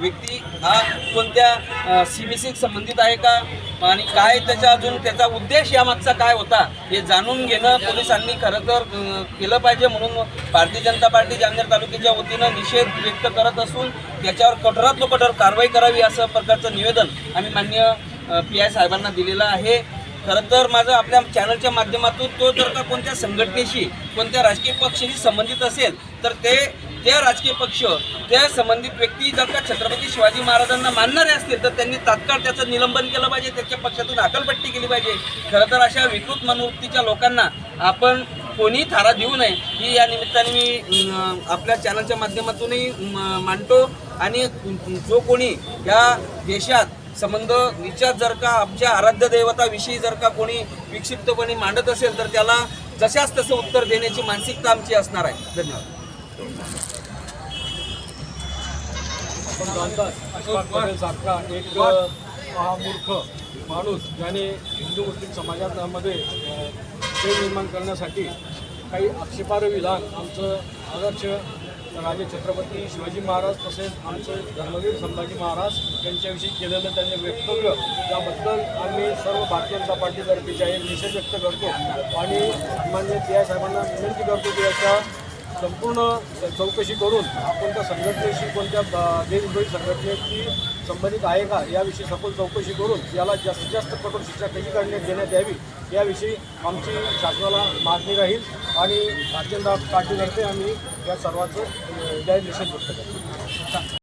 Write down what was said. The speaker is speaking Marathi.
व्यक्ती हा कोणत्या सी बी सी संबंधित आहे का? आणि काय त्याच्या अजून त्याचा उद्देश यामागचा काय होता? हे जाणून घेणं पोलिसांनी खरं तर केलं पाहिजे म्हणून भारतीय जनता पार्टी जामनेर तालुक्याच्या वतीनं निषेध व्यक्त करत असून त्याच्यावर कठोरात कठोर कारवाई करावी असं प्रकारचं निवेदन आम्ही मान्य पी आय साहेबांना दिलेलं आहे. खरं तर माझं आपल्या चॅनलच्या माध्यमातून तो जर का कोणत्या संघटनेशी कोणत्या राजकीय पक्षाशी संबंधित असेल तर ते त्या राजकीय पक्ष त्या संबंधित व्यक्ती जर का छत्रपती शिवाजी महाराजांना मानणारे असतील तर त्यांनी तात्काळ त्याचं निलंबन केलं पाहिजे त्याच्या पक्षातून हकलपट्टी केली पाहिजे. खरं तर अशा विकृत मनोवृत्तीच्या लोकांना आपण कोणी थारा देऊ नये ही या निमित्ताने मी आपल्या चॅनलच्या माध्यमातूनही म, मांडतो. आणि जो कोणी या देशात संबंध विचार जर का आमच्या आराध्य दैवताविषयी जर का कोणी विक्षिप्तपणे मांडत असेल तर त्याला जशाच तसं उत्तर देण्याची मानसिकता आमची असणार आहे. धन्यवाद. आपण जाणतात अशोक पटेल सारखा एक महामूर्ख माणूस ज्याने हिंदू मुस्लिम समाजामध्ये अ, निर्माण करण्यासाठी काही आक्षेपार्ह विधान आमचं आदर्श राजे छत्रपती शिवाजी महाराज तसेच आमचे धर्मवीर संभाजी महाराज यांच्याविषयी केलेलं त्यांनी वक्तव्य त्याबद्दल आम्ही सर्व भारतीय जनता पार्टीतर्फे जाहीर निषेध व्यक्त करतो आणि मान्य पी आय साहेबांना विनंती करतो की याच्या संपूर्ण चौकशी करून आपण त्या संघटनेशी कोणत्या देशद्रोही संघटनेशी संबंधित आहे का याविषयी सखोल चौकशी करून याला जास्तीत जास्त कठोर शिक्षा कशी करण्यात देण्यात यावी याविषयी आमची शासनाला मागणी राहील आणि भारतीय जनता पार्टीतर्फे आम्ही या सर्वांचं जाहीर निषेध व्यक्त करतो.